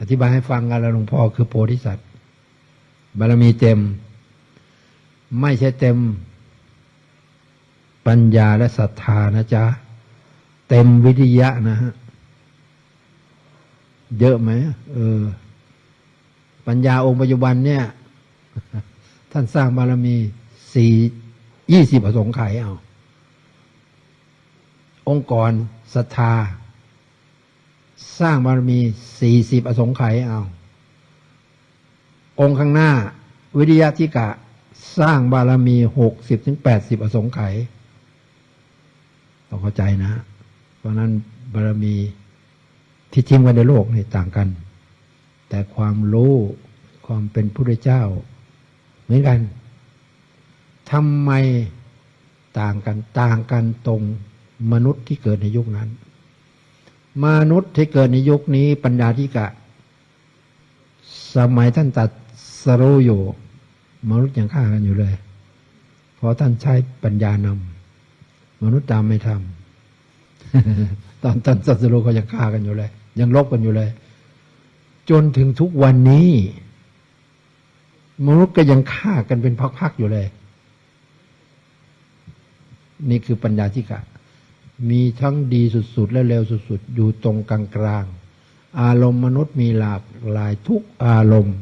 อธิบายให้ฟังกันแล้วหลวงพ่อคือโพธิสัตว์บารมีเต็ม ไม่ใช่เต็ม ปัญญาและศรัทธานะจ๊ะ เต็มวิทยะนะฮะ เยอะไหมเออ ปัญญาองค์ปัจจุบันเนี่ย ท่านสร้างบารมีสี่ยี่สิบอสงไขเอา องค์กรศรัทธา สร้างบารมีสี่สิบอสงไขยเอา องค์ข้างหน้า วิทยาธิกะ สร้างบารมีหกสิบถึงแปดสิบอสงไขยต้องเข้าใจนะ เพราะนั้นบารมีที่ทิ้งไว้ในโลกนี่ต่างกัน แต่ความรู้ความเป็นพระเจ้า เหมือนกันทำไมต่างกันต่างกันตรงมนุษย์ที่เกิดในยุคนั้น มนุษย์ที่เกิดในยุคนี้ปัญญาธิกะ สมัยท่านตัดสรู้อยู่ มนุษย์ยังฆ่ากันอยู่เลย เพราะท่านใช้ปัญญานำมนุษย์ตามไม่ทำตอนท่านตัดสรู้ก็ยังฆ่ากันอยู่เลย ยังลบกันอยู่เลย จนถึงทุกวันนี้ มนุษย์ก็ยังฆ่ากันเป็นพักๆอยู่เลย นี่คือปัญญาธิกะ มีทั้งดีสุดๆ และเลวสุดๆ อยู่ตรงกลางๆ อารมณ์มนุษย์มีหลากหลายทุกอารมณ์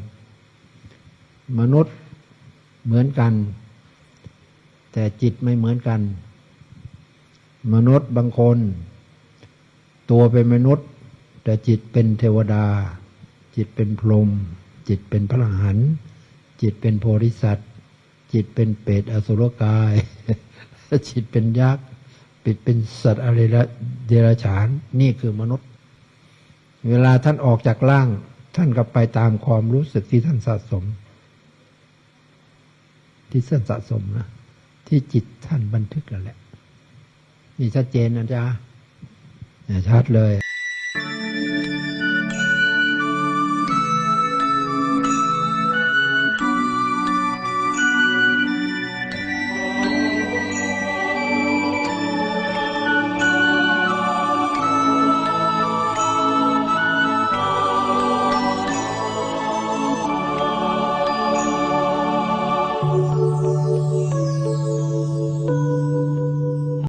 มนุษย์เหมือนกัน แต่จิตไม่เหมือนกัน มนุษย์บางคน ตัวเป็นมนุษย์ แต่จิตเป็นเทวดา จิตเป็นพรหมจิตเป็นพระอรหันจิตเป็นโพธิสัตว์ จิตเป็นเปรตอสุรกาย จิตเป็นยักษ์ ปิดเป็นสัตว์อะไรละเดรัจฉาน นี่คือมนุษย์ เวลาท่านออกจากร่าง ท่านก็ไปตามความรู้สึกที่ท่านสะสม ที่ท่านสะสมนะที่จิตท่านบันทึกแล้วแหละ นี่ชัดเจนนะจ๊ะชัดเลย